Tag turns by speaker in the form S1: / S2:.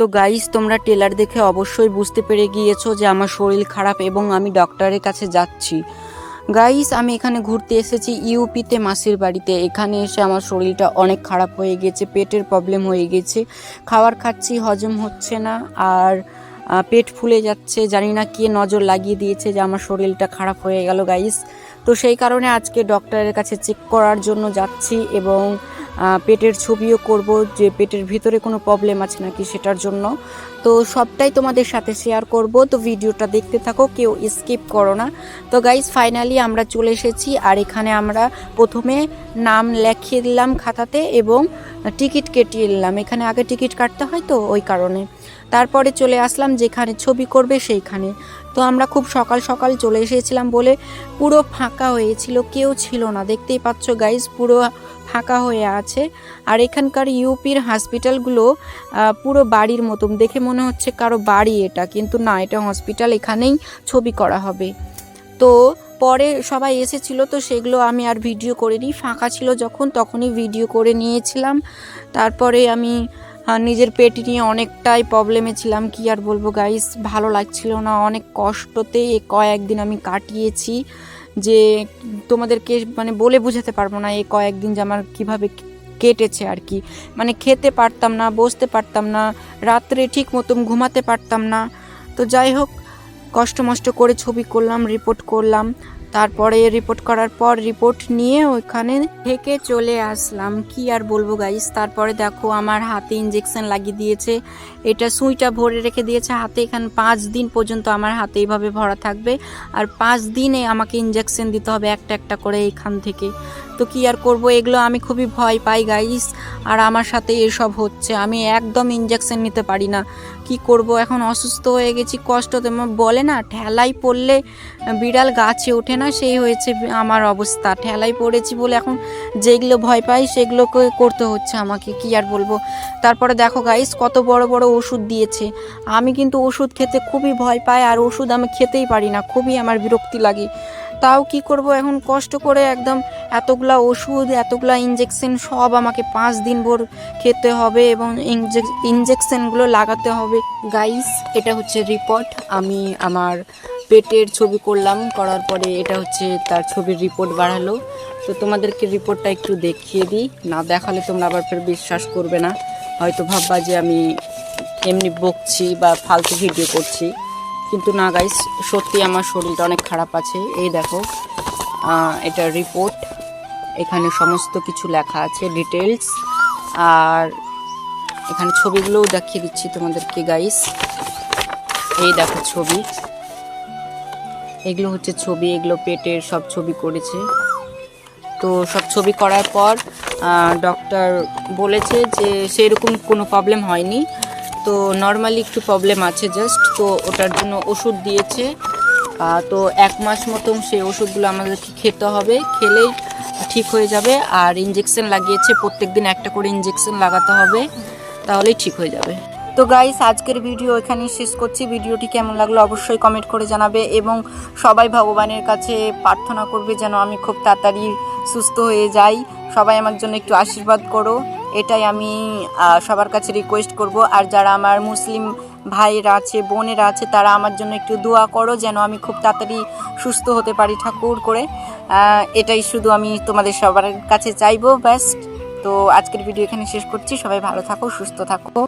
S1: তো গাইস তোমরা টেলার দেখে অবশ্যই বুঝতে পেরে গিয়েছো যে আমার শরীর খারাপ এবং আমি ডক্টরের কাছে যাচ্ছি। গাইস আমি এখানে ঘুরতে এসেছি ইউপিতে মাসির বাড়িতে। এখানে এসে আমার শরীরটা অনেক খারাপ হয়ে গেছে, পেটের প্রবলেম হয়ে গেছে। খাবার খাচ্ছি, হজম হচ্ছে না আর পেট ফুলে যাচ্ছে। জানি না কে নজর লাগিয়ে দিয়েছে যে আমার শরীরটা খারাপ হয়ে গেল গাইস তো সেই কারণে আজকে ডক্টরের কাছে চেক করার জন্য যাচ্ছি এবং পেটের ছবিও করব যে পেটের ভিতরে কোনো প্রবলেম আছে নাকি সেটার জন্য। তো সবটাই তোমাদের সাথে শেয়ার করব। তো ভিডিওটা দেখতে থাকো, কেউ স্কিপ করো না। তো গাইজ ফাইনালি আমরা চলে এসেছি আর এখানে আমরা প্রথমে নাম লেখিয়ে দিলাম খাতাতে এবং টিকিট কেটিয়ে নিলাম। এখানে আগে টিকিট কাটতে হয় তো ওই কারণে। তারপরে চলে আসলাম যেখানে ছবি করবে সেইখানে। তো আমরা খুব সকাল সকাল চলে এসেছিলাম বলে পুরো ফাঁকা হয়েছিল, কেউ ছিল না। দেখতেই পাচ্ছ গাইজ পুরো ফাঁকা হয়ে আছে। আর এখানকার ইউপির হসপিটালগুলো পুরো বাড়ির মতন। দেখে মনে হচ্ছে কারও বাড়ি এটা, কিন্তু না, এটা হসপিটাল, এখানেই ছবি করা হবে। তো পরে সবাই এসেছিল, তো সেগুলো আমি আর ভিডিও করিনি। ফাঁকা ছিল যখন, তখনই ভিডিও করে নিয়েছিলাম। তারপরে আমি নিজের পেট নিয়ে অনেকটাই প্রবলেমে ছিলাম। কি আর বলব গাইস ভালো লাগছিল না, অনেক কষ্টতে কয়েকদিন আমি কাটিয়েছি। যে তোমাদেরকে মানে বলে বোঝাতে পারব না এই কয়েকদিন যে আমার কীভাবে কেটেছে আর কি। মানে খেতে পারতাম না, বসতে পারতাম না, রাত্রে ঠিক মতন ঘুমাতে পারতাম না। তো যাই হোক, কষ্ট মষ্ট করে ছবি করলাম রিপোর্ট করলাম। তারপরে রিপোর্ট করার পর রিপোর্ট নিয়ে ওইখানে থেকে চলে আসলাম। কি আর বলব গাইস তারপরে দেখো আমার হাতে ইঞ্জেকশন লাগিয়ে দিয়েছে। এটা সুইটা ভরে রেখে দিয়েছে। হাতে এখানে পাঁচ দিন পর্যন্ত আমার হাতে এইভাবে ভরা থাকবে। আর পাঁচ দিনে আমাকে ইঞ্জেকশন দিতে হবে একটা একটা করে এখান থেকে। তো কি আর করব? এগুলো আমি খুবই ভয় পাই গাইস আর আমার সাথে এসব হচ্ছে। আমি একদম ইঞ্জেকশন নিতে পারি না। কি করব? এখন অসুস্থ হয়ে গেছি, কষ্ট বলে না, ঠেলাই পড়লে বিড়াল গাছে ওঠে না, সেই হয়েছে আমার অবস্থা। ঠেলাই পড়েছি বলে এখন যেগুলো ভয় পাই সেগুলোকে করতে হচ্ছে আমাকে, কি আর বলব? তারপরে দেখো গাইস কত বড় বড় ওষুধ দিয়েছে। আমি কিন্তু ওষুধ খেতে খুবই ভয় পাই, আর ওষুধ আমি খেতেই পারি না, খুবই আমার বিরক্তি লাগে। তাও কি করব? এখন কষ্ট করে একদম এতগুলা ওষুধ, এতগুলা ইঞ্জেকশন সব আমাকে পাঁচ দিন ভোর খেতে হবে এবং ইঞ্জেকশনগুলো লাগাতে হবে। গাইস এটা হচ্ছে রিপোর্ট আমি আমার পেটের ছবি করলাম, করার পরে এটা হচ্ছে তার ছবির রিপোর্ট বাড়ালো। তো তোমাদেরকে রিপোর্টটা একটু দেখিয়ে দিই। না দেখালে তোমরা আবার ফের বিশ্বাস করবে না। হয়তো ভাববা যে আমি এমনি বকছি বা ফালতু ভিডিও করছি। কিন্তু না গাইস সত্যি আমার শরীরটা অনেক খারাপ আছে। এই দেখো এটা রিপোর্ট এখানে সমস্ত কিছু লেখা আছে ডিটেলস আর এখানে ছবিগুলোও দেখিয়ে দিচ্ছি তোমাদেরকে গাইস এই দেখো ছবি। এগুলো হচ্ছে ছবি, এগুলো পেটের সব ছবি করেছে। তো সব ছবি করার পর ডক্টর বলেছে যে সেরকম কোনো প্রবলেম হয়নি। তো নর্মালি একটু প্রবলেম আছে জাস্ট তো ওটার জন্য ওষুধ দিয়েছে। তো এক মাস মতন সেই ওষুধগুলো আমাদেরকে খেতে হবে, খেলেই ঠিক হয়ে যাবে। আর ইঞ্জেকশন লাগিয়েছে প্রত্যেক দিন একটা করে ইঞ্জেকশন লাগাতে হবে, তাহলেই ঠিক হয়ে যাবে। তো গাইস আজকের ভিডিও এখানেই শেষ করছি। ভিডিওটি কেমন লাগল অবশ্যই কমেন্ট করে জানাবে এবং সবাই ভগবানের কাছে প্রার্থনা করবে যেন আমি খুব তাড়াতাড়ি সুস্থ হয়ে যাই। সবাই আমার জন্য একটু আশীর্বাদ করো। এটাই আমি সবার কাছে রিকোয়েস্ট করব। আর যারা আমার মুসলিম ভাইয়েরা আছে, বোনেরা আছে, তারা আমার জন্য একটু দোয়া করো যেন আমি খুব তাড়াতাড়ি সুস্থ হতে পারি ঠাকুর করে। এটাই শুধু আমি তোমাদের সবার কাছে চাইব ব্যাস্ট তো আজকের ভিডিও এখানে শেষ করছি। সবাই ভালো থাকো, সুস্থ থাকো।